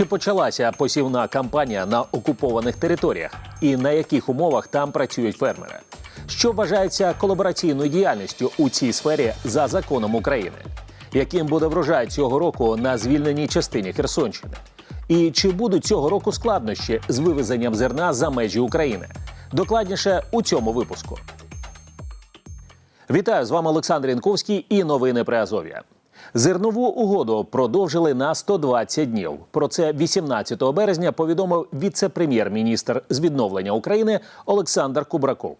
Чи почалася посівна кампанія на окупованих територіях і на яких умовах там працюють фермери? Що вважається колабораційною діяльністю у цій сфері за законом України? Яким буде врожай цього року на звільненій частині Херсонщини? І чи будуть цього року складнощі з вивезенням зерна за межі України? Докладніше у цьому випуску. Вітаю з вами Олександр Янковський і новини Приазов'я. Зернову угоду продовжили на 120 днів. Про це 18 березня повідомив віце-прем'єр-міністр з відновлення України Олександр Кубраков.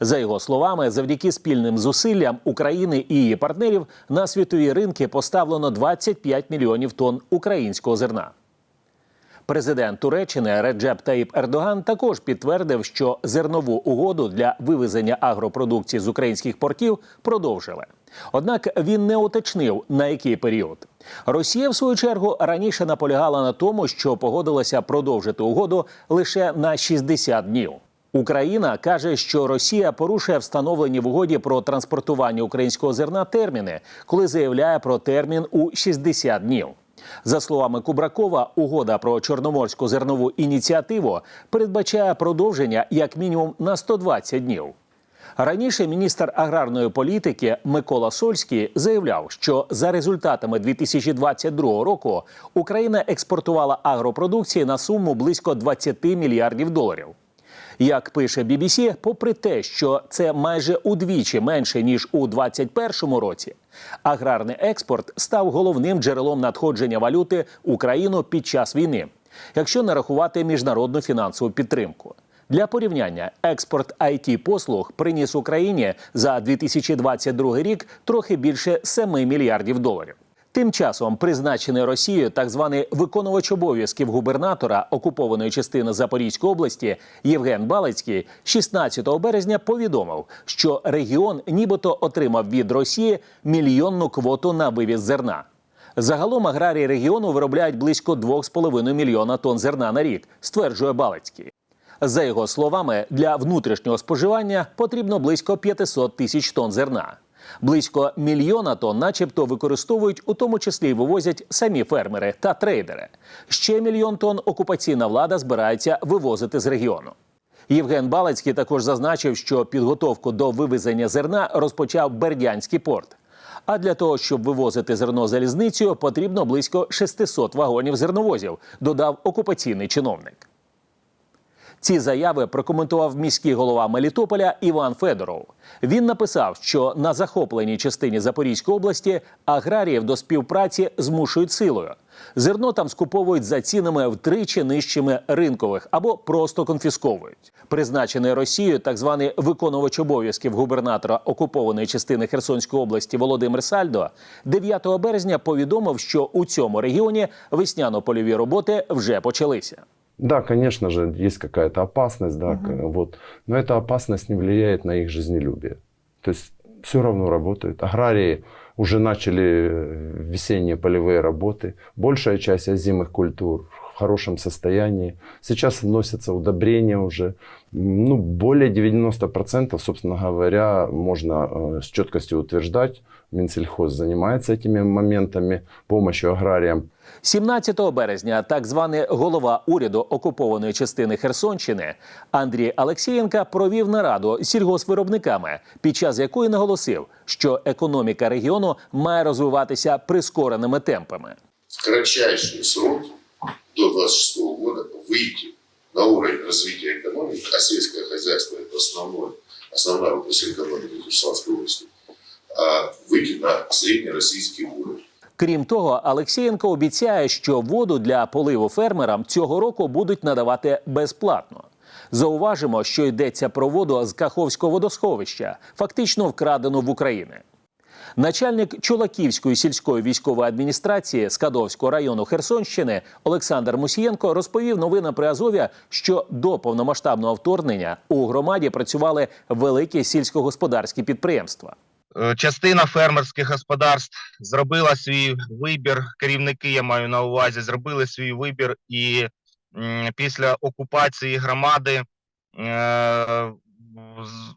За його словами, завдяки спільним зусиллям України і її партнерів на світові ринки поставлено 25 мільйонів тонн українського зерна. Президент Туреччини Реджеп Таїп Ердоган також підтвердив, що зернову угоду для вивезення агропродукції з українських портів продовжили. Однак він не уточнив на який період. Росія, в свою чергу, раніше наполягала на тому, що погодилася продовжити угоду лише на 60 днів. Україна каже, що Росія порушує встановлені в угоді про транспортування українського зерна терміни, коли заявляє про термін у 60 днів. За словами Кубракова, угода про чорноморську зернову ініціативу передбачає продовження як мінімум на 120 днів. Раніше міністр аграрної політики Микола Сольський заявляв, що за результатами 2022 року Україна експортувала агропродукції на суму близько 20 мільярдів доларів. Як пише BBC, попри те, що це майже удвічі менше ніж у 2021 році, аграрний експорт став головним джерелом надходження валюти Україну під час війни, якщо не рахувати міжнародну фінансову підтримку. Для порівняння, експорт it послуг приніс Україні за 2022 рік трохи більше 7 мільярдів доларів. Тим часом призначений Росією так званий виконувач обов'язків губернатора окупованої частини Запорізької області Євген Балицький 16 березня повідомив, що регіон нібито отримав від Росії мільйонну квоту на вивіз зерна. Загалом аграрії регіону виробляють близько 2,5 мільйона тонн зерна на рік, стверджує Балицький. За його словами, для внутрішнього споживання потрібно близько 500 тисяч тонн зерна. Близько мільйона тонн, начебто, використовують, у тому числі й вивозять самі фермери та трейдери. Ще мільйон тонн окупаційна влада збирається вивозити з регіону. Євген Балицький також зазначив, що підготовку до вивезення зерна розпочав Бердянський порт. А для того, щоб вивозити зерно залізницею, потрібно близько 600 вагонів зерновозів, додав окупаційний чиновник. Ці заяви прокоментував міський голова Мелітополя Іван Федоров. Він написав, що на захопленій частині Запорізької області аграріїв до співпраці змушують силою. Зерно там скуповують за цінами втричі нижчими ринкових або просто конфісковують. Призначений Росією так званий виконувач обов'язків губернатора окупованої частини Херсонської області Володимир Сальдо 9 березня повідомив, що у цьому регіоні весняно-польові роботи вже почалися. Да, конечно же, есть какая-то опасность, да, к- вот, но эта опасность не влияет на их жизнелюбие. То есть все равно работают. Аграрии уже начали э, весенние полевые работы. Большая часть озимых культур в хорошем состоянии. Сейчас вносятся удобрения уже. Ну, более 90%, собственно говоря, можно э, с четкостью утверждать, Минсельхоз занимается этими моментами, помощью аграриям. 17 березня так званий голова уряду окупованої частини Херсонщини Андрій Алексієнка провів нараду з сільгоспвиробниками, під час якої наголосив, що економіка регіону має розвиватися прискореними темпами. в кратчайшие сроки до 26 года выйти на уровень развития экономики, а сельское хозяйство это основное, основная область экономики Херсонской области, а выйти на среднероссийский уровень. Крім того, Алексієнко обіцяє, що воду для поливу фермерам цього року будуть надавати безплатно. Зауважимо, що йдеться про воду з Каховського водосховища, фактично вкрадену в Україні. Начальник Чулаківської сільської військової адміністрації Скадовського району Херсонщини Олександр Мусієнко розповів новинам при Азов'я, що до повномасштабного вторгнення у громаді працювали великі сільськогосподарські підприємства. Е, Частина фермерських господарств зробила свій вибір. Керівники я маю на увазі, зробили свій вибір, і після окупації громади, е,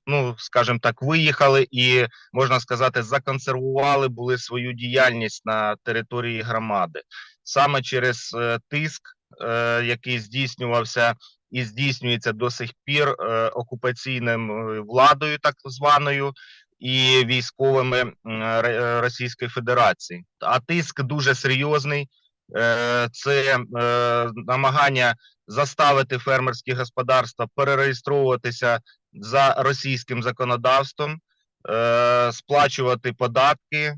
ну скажімо так, виїхали і можна сказати, законсервували були свою діяльність на території громади саме через е, тиск який здійснювався і здійснюється до сих пір окупаційним е, владою, так званою, і військовими е, Російської Федерації. А тиск дуже серйозний. Е, Це е, намагання заставити фермерські господарства перереєстровуватися за російським законодавством, сплачувати податки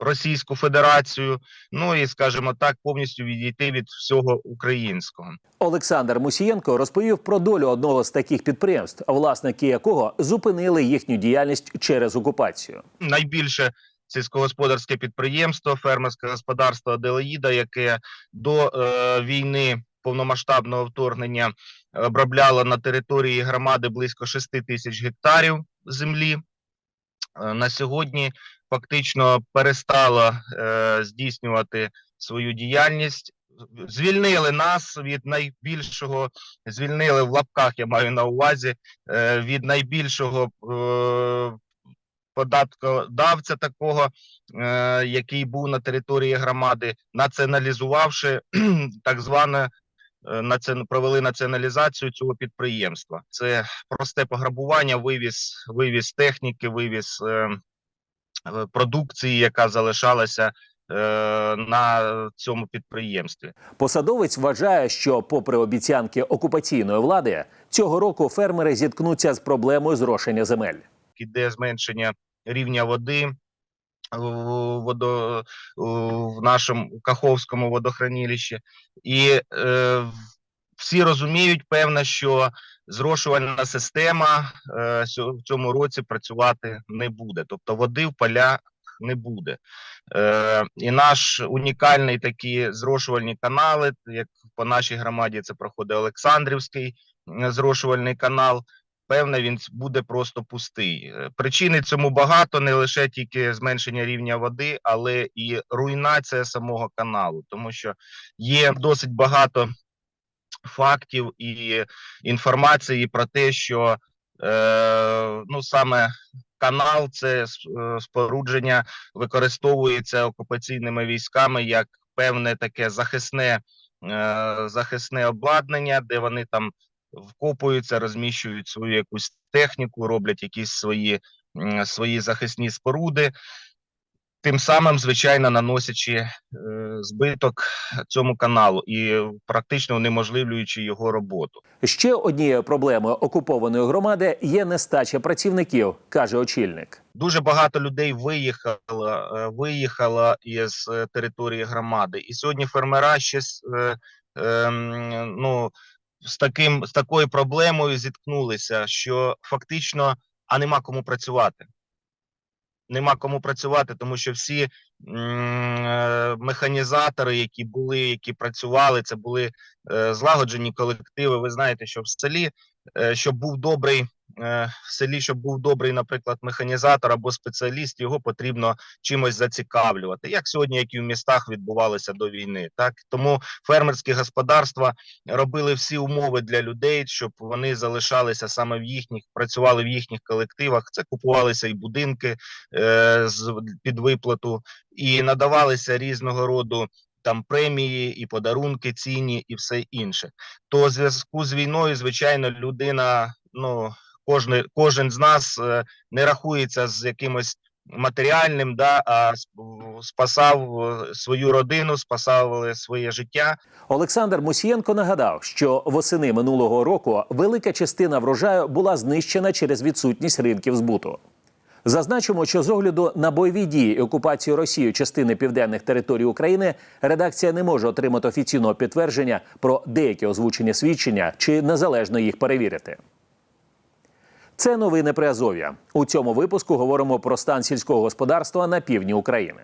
Російську Федерацію, ну і, скажімо так, повністю відійти від всього українського. Олександр Мусієнко розповів про долю одного з таких підприємств, власники якого зупинили їхню діяльність через окупацію. найбільше сільськогосподарське підприємство, фермерське господарство Аделаїда, яке до е, війни повномасштабного вторгнення обробляло на території громади близько 6 тисяч гектарів землі. Е, На сьогодні фактично перестало е, здійснювати свою діяльність. Звільнили нас від найбільшого, звільнили в лапках, я маю на увазі, е, від найбільшого податкодавця такого, який був на території громади, націоналізувавши так зване провели націоналізацію цього підприємства. Це просте пограбування, вивіз, вивіз техніки, вивіз е, е, продукції, яка залишалася е, на цьому підприємстві. Посадовець вважає, що, попри обіцянки окупаційної влади, цього року фермери зіткнуться з проблемою зрошення земель. іде зменшення рівня води водо, в нашому Каховському водохранилищі. І е, всі розуміють, певно, що зрошувальна система е, в цьому році працювати не буде. Тобто води в полях не буде. Е, і наш унікальний такі зрошувальні канали, як по нашій громаді це проходить Олександрівський е, зрошувальний канал, певне, він буде просто пустий. Е, Причини цьому багато, не лише тільки зменшення рівня води, але і руйнація самого каналу, тому що є досить багато фактів і інформації про те, що е, ну саме канал, це е, спорудження використовується окупаційними військами як певне таке захисне, е, захисне обладнання, де вони там вкопуються, розміщують свою якусь техніку, роблять якісь свої, свої захисні споруди, тим самим, звичайно, наносячи е, збиток цьому каналу і практично унеможливлюючи його роботу. Ще однією проблемою окупованої громади є нестача працівників, каже очільник. Дуже багато людей виїхало, е, виїхало із е, території громади, і сьогодні фермера ще е, ну, з таким з такою проблемою зіткнулися, що фактично а нема кому працювати. Нема кому працювати, тому що всі е, механізатори, які були, які працювали, це були е, злагоджені колективи. Ви знаєте, що в селі, е, щоб був добрий в селі, щоб був добрий, наприклад, механізатор або спеціаліст, його потрібно чимось зацікавлювати, як сьогодні, як і в містах відбувалося до війни. Так тому фермерські господарства робили всі умови для людей, щоб вони залишалися саме в їхніх, працювали в їхніх колективах. Це купувалися і будинки е, з під виплату, і надавалися різного роду. Там премії і подарунки цінні, і все інше. То в зв'язку з війною, звичайно, людина, ну кожен, кожен з нас е, не рахується з якимось матеріальним, да, а спасав е, свою родину, спасав е, своє життя. Олександр Мусієнко нагадав, що восени минулого року велика частина врожаю була знищена через відсутність ринків збуту. Зазначимо, що з огляду на бойові дії і окупацію Росією частини південних територій України редакція не може отримати офіційного підтвердження про деякі озвучені свідчення чи незалежно їх перевірити. Це новини при Азов'я. У цьому випуску говоримо про стан сільського господарства на півдні України.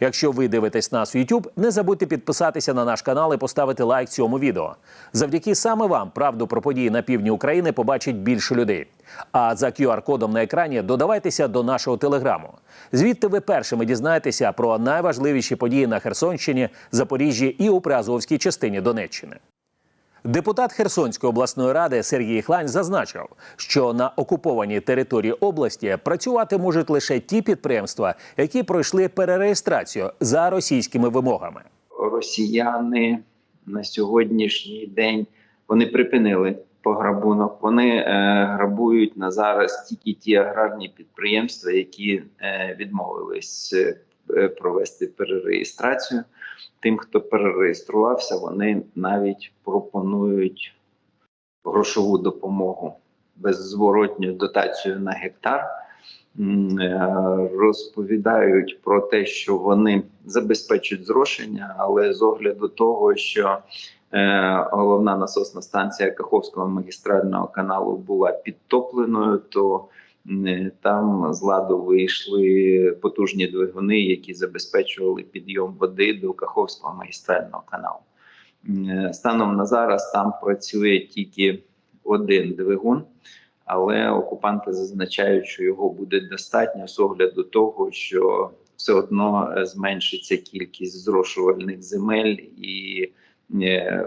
Якщо ви дивитесь нас в YouTube, не забудьте підписатися на наш канал і поставити лайк цьому відео. Завдяки саме вам правду про події на півдні України побачить більше людей. А за QR-кодом на екрані додавайтеся до нашого телеграму. Звідти ви першими дізнаєтеся про найважливіші події на Херсонщині, Запоріжжі і у Приазовській частині Донеччини. Депутат Херсонської обласної ради Сергій Хлань зазначив, що на окупованій території області працювати можуть лише ті підприємства, які пройшли перереєстрацію за російськими вимогами. росіяни на сьогоднішній день вони припинили пограбунок. Вони е, грабують на зараз тільки ті аграрні підприємства, які е, відмовились е, провести перереєстрацію. Тим, хто перереєструвався, вони навіть пропонують грошову допомогу беззворотню дотацію на гектар. Е, Розповідають про те, що вони забезпечують зрошення, але з огляду того, що е, головна насосна станція Каховського магістрального каналу була підтопленою, то там з ладу вийшли потужні двигуни, які забезпечували підйом води до Каховського магістрального каналу. Е, Станом на зараз там працює тільки один двигун, але окупанти зазначають, що його буде достатньо з огляду того, що все одно е, зменшиться кількість зрошувальних земель і е,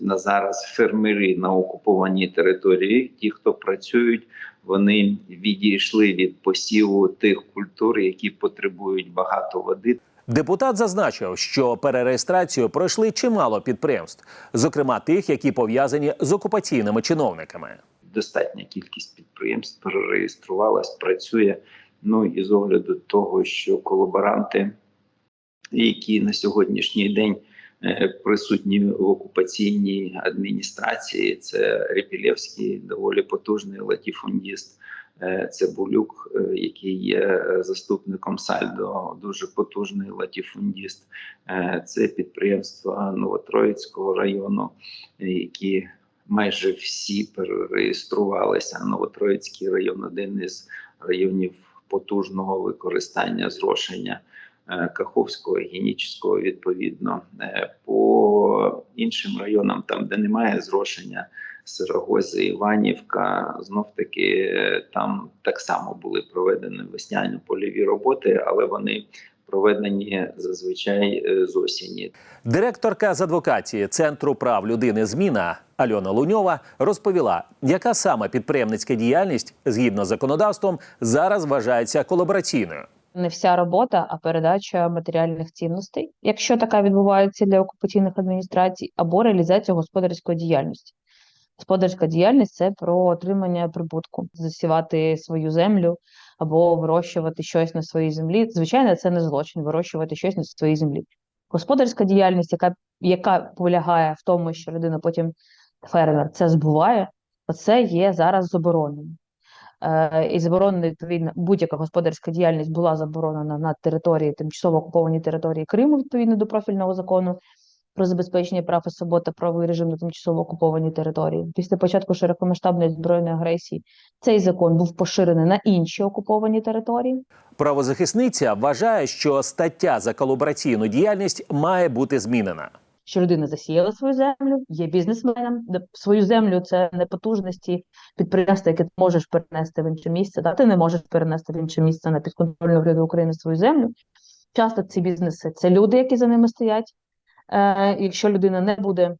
на зараз фермери на окупованій території, ті, хто працюють, вони відійшли від посіву тих культур, які потребують багато води. Депутат зазначив, що перереєстрацію пройшли чимало підприємств, зокрема тих, які пов'язані з окупаційними чиновниками. достатня кількість підприємств перереєструвалась, працює. Ну і з огляду того, що колаборанти, які на сьогоднішній день присутні в окупаційній адміністрації, це Репілєвський, доволі потужний латіфундіст. е, Цибулюк, е, який є е, заступником Сальдо, дуже потужний латіфундіст. Е, Це підприємства Новотроїцького району, е, які майже всі перереєструвалися. Новотроїцький район один із районів потужного використання зрошення е, Каховського генічного відповідно. Е, По іншим районам, там де немає зрошення, Сирогози, Іванівка, знов таки е, там так само були проведені весняні польові роботи, але вони проведені зазвичай е, з осені. Директорка з адвокації Центру прав людини Зміна Альона Луньова розповіла, яка саме підприємницька діяльність згідно з законодавством зараз вважається колабораційною. Не вся робота, а передача матеріальних цінностей, якщо така відбувається для окупаційних адміністрацій, або реалізація господарської діяльності. Господарська діяльність це про отримання прибутку, засівати свою землю або вирощувати щось на своїй землі. Звичайно, це не злочин вирощувати щось на своїй землі. Господарська діяльність, яка, яка полягає в тому, що людина потім фермер це збуває, оце є зараз забороненим. Е, і заборонена відповідно будь-яка господарська діяльність була заборонена на території тимчасово окупованій території Криму відповідно до профільного закону про забезпечення прав і свобод та правовий режим на тимчасово окупованій території. Після початку широкомасштабної збройної агресії цей закон був поширений на інші окуповані території. Правозахисниця вважає, що стаття за колабораційну діяльність має бути змінена. Що людина засіяла свою землю, є бізнесменом, свою землю це не потужності підприємства, яке ти можеш перенести в інше місце. Да? Ти не можеш перенести в інше місце на підконтрольну владу України свою землю. Часто ці бізнеси це люди, які за ними стоять. Е, якщо людина не буде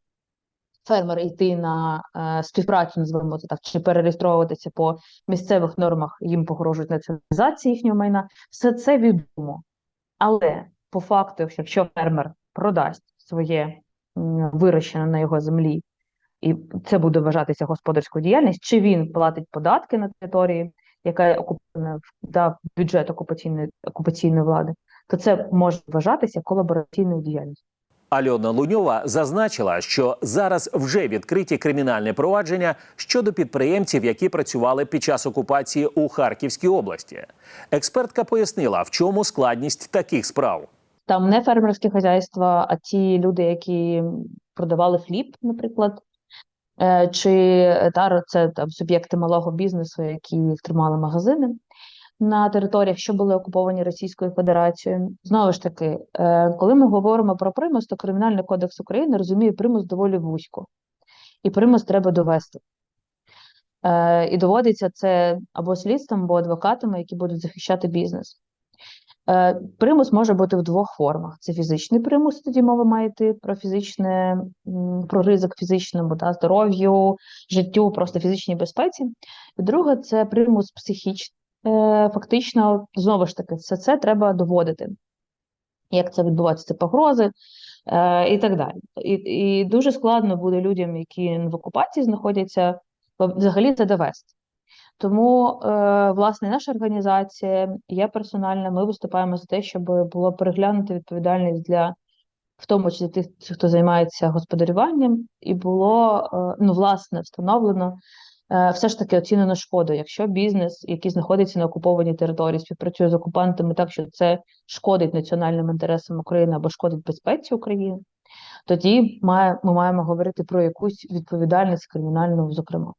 фермер йти на е, співпрацю, називаємо це так, чи перереєстровуватися по місцевих нормах, їм погрожують націоналізації їхнього майна, все це відомо. Але по факту, якщо фермер продасть своє вирощене на його землі, і це буде вважатися господарською діяльністю, чи він платить податки на території, яка окупована в бюджет окупаційної окупаційної влади, то це може вважатися колабораційною діяльністю. Альона Луньова зазначила, що зараз вже відкриті кримінальні провадження щодо підприємців, які працювали під час окупації у Харківській області. Експертка пояснила, в чому складність таких справ. Там не фермерські хазяйства, а ті люди, які продавали хліб, наприклад, е, чи е, це там суб'єкти малого бізнесу, які тримали магазини на територіях, що були окуповані Російською Федерацією. Знову ж таки, е, коли ми говоримо про примус, то Кримінальний кодекс України розуміє примус доволі вузько, і примус треба довести. І доводиться це або слідством, або адвокатами, які будуть захищати бізнес. Е, Примус може бути в двох формах: це фізичний примус, тоді мова має йти про фізичне, про ризик фізичному та здоров'ю, життю, просто фізичній безпеці. І друге це примус психічний. Е, Фактично, знову ж таки, все це треба доводити. Як це відбувається? Це погрози, е, і так далі. І, і дуже складно буде людям, які в окупації знаходяться, взагалі це довести. Тому, е, власне, наша організація, я персонально, ми виступаємо за те, щоб було переглянуто відповідальність для, в тому числі тих, хто займається господарюванням, і було е, ну, власне встановлено е, все ж таки оцінено шкоду. Якщо бізнес, який знаходиться на окупованій території, співпрацює з окупантами так, що це шкодить національним інтересам України або шкодить безпеці України, тоді має, ми маємо говорити про якусь відповідальність кримінальну, зокрема.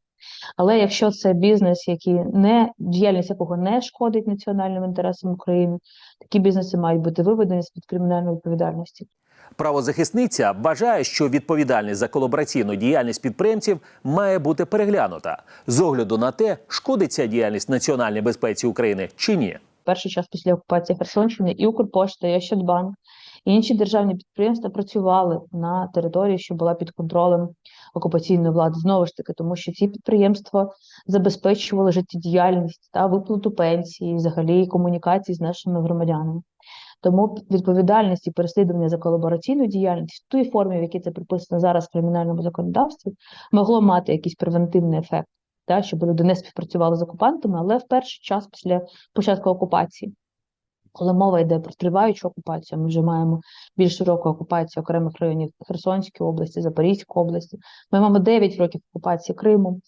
Але якщо це бізнес, який не діяльність якого не шкодить національним інтересам України, такі бізнеси мають бути виведені з під кримінальної відповідальності. Правозахисниця вважає, що відповідальність за колабораційну діяльність підприємців має бути переглянута з огляду на те, шкодить ця діяльність національній безпеці України чи ні. Перший час після окупації Херсонщини і Укрпошта, і Ощадбанк, інші державні підприємства працювали на території, що була під контролем окупаційної влади. Знову ж таки, тому що ці підприємства забезпечували життєдіяльність та виплату пенсії, взагалі комунікації з нашими громадянами. Тому відповідальність і переслідування за колабораційну діяльність в тій формі, в якій це приписано зараз в кримінальному законодавстві, могло мати якийсь превентивний ефект, та, щоб люди не співпрацювали з окупантами, але в перший час після початку окупації, коли мова йде про триваючу окупацію, ми вже маємо більш широку окупацію окремих районів Херсонської області, Запорізької області. Ми маємо 9 років окупації Криму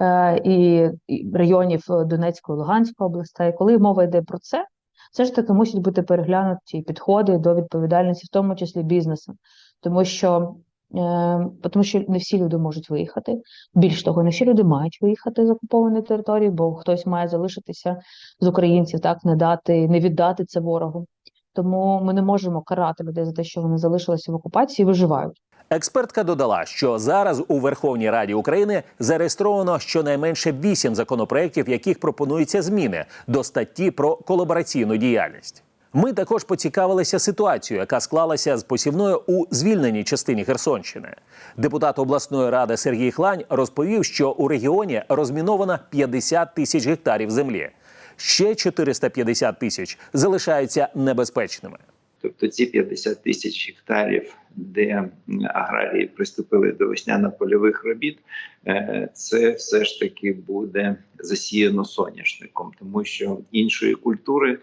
е, і, і районів е, Донецької, Луганської областей. Коли мова йде про це, все ж таки мусять бути переглянуті підходи до відповідальності, в тому числі бізнесу, тому що. Е, Тому що не всі люди можуть виїхати. Більш того, не всі люди мають виїхати з окупованої території, бо хтось має залишитися з українців, так не дати, не віддати це ворогу. Тому ми не можемо карати людей за те, що вони залишилися в окупації і виживають. Експертка додала, що зараз у Верховній Раді України зареєстровано щонайменше вісім законопроєктів, яких пропонуються зміни до статті про колабораційну діяльність. Ми також поцікавилися ситуацією, яка склалася з посівною у звільненій частині Херсонщини. Депутат обласної ради Сергій Хлань розповів, що у регіоні розміновано 50 тисяч гектарів землі. Ще 450 тисяч залишаються небезпечними. Тобто ці 50 тисяч гектарів, де аграрії приступили до весняно-польових робіт, е, це все ж таки буде засіяно соняшником, тому що іншої культури,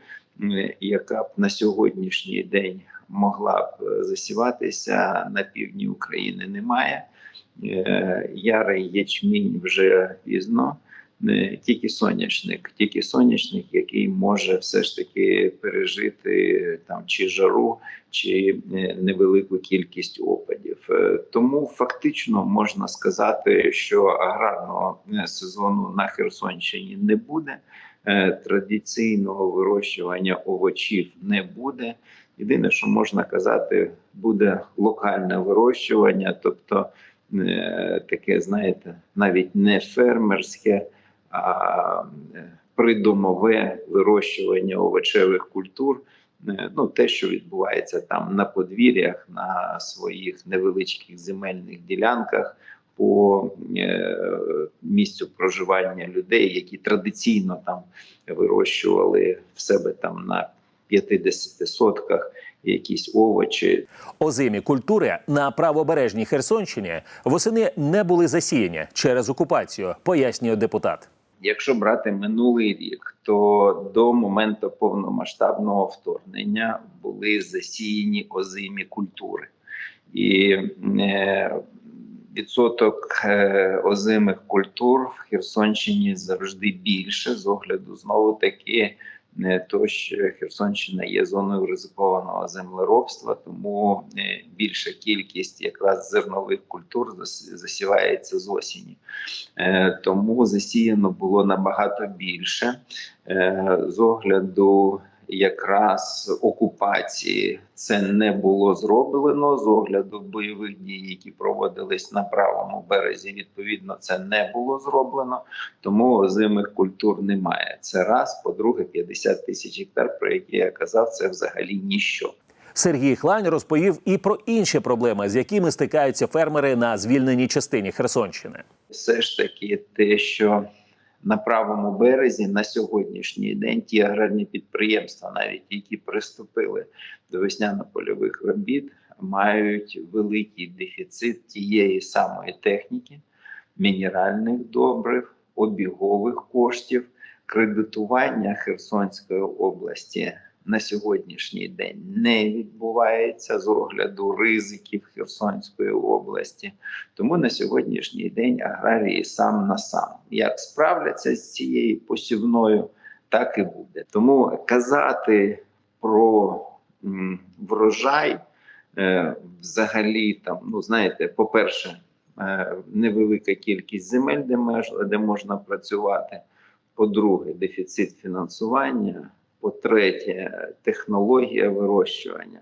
яка б на сьогоднішній день могла б е, засіватися на півдні України, немає. Е, Ярий ячмінь вже пізно. Не тільки соняшник, тільки соняшник, який може все ж таки пережити там чи жару, чи е, невелику кількість опадів. Е, Тому фактично можна сказати, що аграрного е, сезону на Херсонщині не буде. Е, Традиційного вирощування овочів не буде. Єдине, що можна казати, буде локальне вирощування, тобто е, таке, знаєте, навіть не фермерське, а е, придомове вирощування овочевих культур. Ну, те, що відбувається там на подвір'ях, на своїх невеличких земельних ділянках по е, місцю проживання людей, які традиційно там вирощували в себе там на 50 сотках якісь овочі, Озимі культури на правобережній Херсонщині восени не були засіяні через окупацію, пояснює депутат. Якщо брати минулий рік, то до моменту повномасштабного вторгнення були засіяні озимі культури, і е, відсоток е, озимих культур в Херсонщині завжди більше з огляду знову таки. Не то, що Херсонщина є зоною ризикованого землеробства, тому е, більша кількість якраз зернових культур засівається з осені. Е, тому засіяно було набагато більше Е, з огляду якраз окупації. Це не було зроблено з огляду бойових дій, які проводились на правому березі. Відповідно, це не було зроблено, тому озимих культур немає. Це раз. По-друге, 50 тисяч гектар, про які я казав, це взагалі ніщо. Сергій Хлань розповів і про інші проблеми, з якими стикаються фермери на звільненій частині Херсонщини. все ж таки те, що на правому березі на сьогоднішній день ті аграрні підприємства, навіть які приступили до весняно-польових робіт, мають великий дефіцит тієї самої техніки, мінеральних добрив, обігових коштів, кредитування Херсонської області на сьогоднішній день не відбувається з огляду ризиків Херсонської області. Тому на сьогоднішній день аграрії сам на сам як справляться з цією посівною, так і буде. Тому казати про врожай е, взагалі там, ну знаєте, по-перше, е, невелика кількість земель, де, де можна працювати. По-друге, дефіцит фінансування. По-третє, технологія вирощування.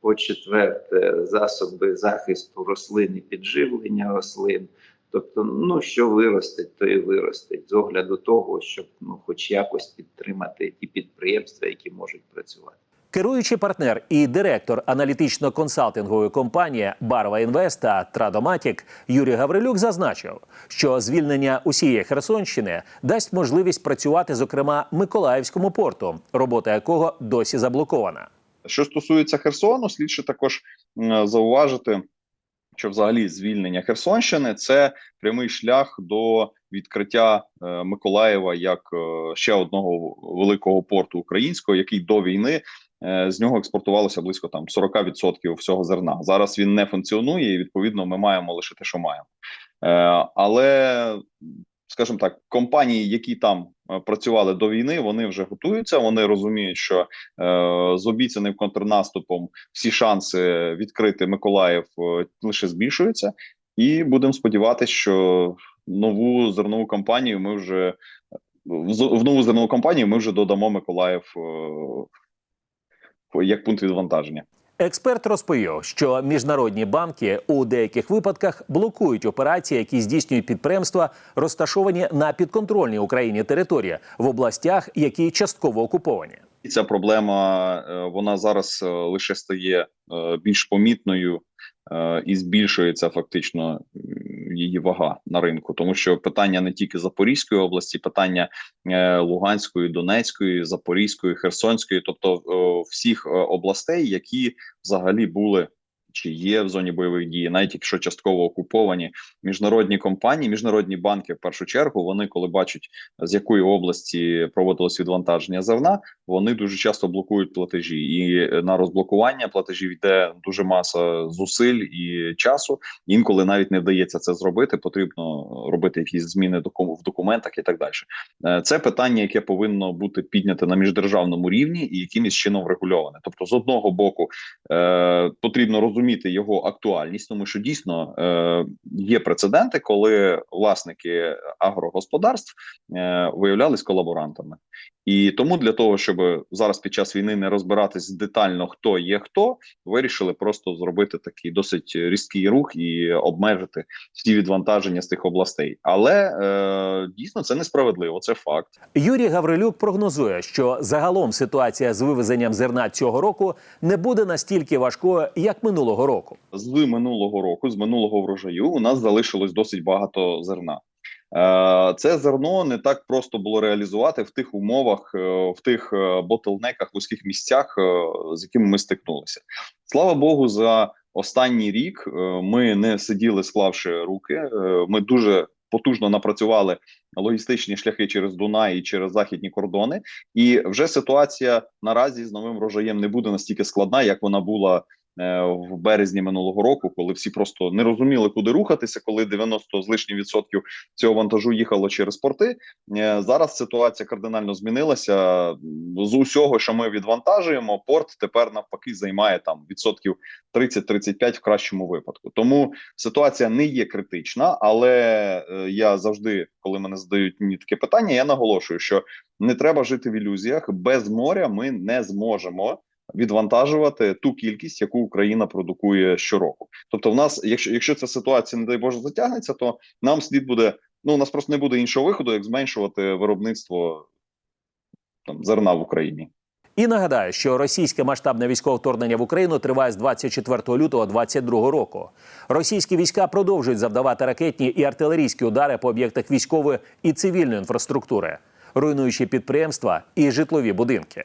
По-четверте, засоби захисту рослин і підживлення рослин. Тобто, ну що виростить, то і виростить з огляду того, щоб ну, хоч якось підтримати ті підприємства, які можуть працювати. Керуючий партнер і директор аналітично-консалтингової компанії Барва Інвест та Традоматік Юрій Гаврилюк зазначив, що звільнення усієї Херсонщини дасть можливість працювати, зокрема, Миколаївському порту, робота якого досі заблокована. Що стосується Херсону, слід ще також зауважити, що взагалі звільнення Херсонщини це прямий шлях до відкриття е, Миколаєва як е, ще одного великого порту українського, який до війни з нього експортувалося близько там 40% всього зерна. Зараз він не функціонує, і відповідно ми маємо лише те, що маємо. Е, але скажімо так, компанії, які там е, працювали до війни, вони вже готуються. Вони розуміють, що е, з обіцяним контрнаступом всі шанси відкрити Миколаїв е, лише збільшуються, і будемо сподіватися, що нову зернову кампанію ми вже в нову зернову кампанію ми вже додамо Миколаїв е, як пункт відвантаження. Експерт розповів, що міжнародні банки у деяких випадках блокують операції, які здійснюють підприємства, розташовані на підконтрольній Україні території в областях, які частково окуповані. І ця проблема е, вона зараз е, лише стає е, більш помітною і збільшується фактично е, її вага на ринку, тому що питання не тільки Запорізької області, питання е, Луганської, Донецької, Запорізької, Херсонської, тобто е, всіх е, областей, які взагалі були. Чи є в зоні бойових дій, навіть якщо частково окуповані міжнародні компанії, міжнародні банки в першу чергу, вони коли бачать з якої області проводилось відвантаження зерна, вони дуже часто блокують платежі, і е, на розблокування платежів йде дуже маса зусиль і часу. Інколи навіть не вдається це зробити. Потрібно робити якісь зміни в документах і так далі. Е, Це питання, яке повинно бути підняте на міждержавному рівні і якимось чином врегульоване. Тобто, з одного боку, е, потрібно розуміти його актуальність, тому що дійсно е, є прецеденти, коли власники агрогосподарств е, виявлялись колаборантами. І тому для того, щоб зараз під час війни не розбиратись детально, хто є хто, вирішили просто зробити такий досить різкий рух і обмежити всі відвантаження з тих областей. Але е, дійсно це несправедливо, це факт. Юрій Гаврилюк прогнозує, що загалом ситуація з вивезенням зерна цього року не буде настільки важкою, як минулого року. з минулого року, з минулого врожаю, у нас залишилось досить багато зерна. Е, Це зерно не так просто було реалізувати в тих умовах, е, в тих е, ботлнеках, вузьких місцях, з якими ми стикнулися. Слава Богу, за останній рік ми не сиділи, склавши руки. Ми дуже потужно напрацювали логістичні шляхи через Дунай і через західні кордони. І вже ситуація наразі з новим врожаєм не буде настільки складна, як вона була в березні минулого року, коли всі просто не розуміли, куди рухатися, коли 90 з лишнім відсотків цього вантажу їхало через порти. Е, Зараз ситуація кардинально змінилася. З усього, що ми відвантажуємо, порт тепер навпаки займає там відсотків 30-35 в кращому випадку. Тому ситуація не є критична, але е, я завжди, коли мене задають мені таке питання, я наголошую, що не треба жити в ілюзіях. Без моря ми не зможемо відвантажувати ту кількість, яку Україна продукує щороку. Тобто, в нас, якщо якщо ця ситуація, не дай Боже, затягнеться, то нам слід буде. Ну, у нас просто не буде іншого виходу, як зменшувати виробництво там зерна в Україні. І нагадаю, що російське масштабне військове вторгнення в Україну триває з 24 лютого 2022 року. Російські війська продовжують завдавати ракетні і артилерійські удари по об'єктах військової і цивільної інфраструктури, руйнуючи підприємства і житлові будинки.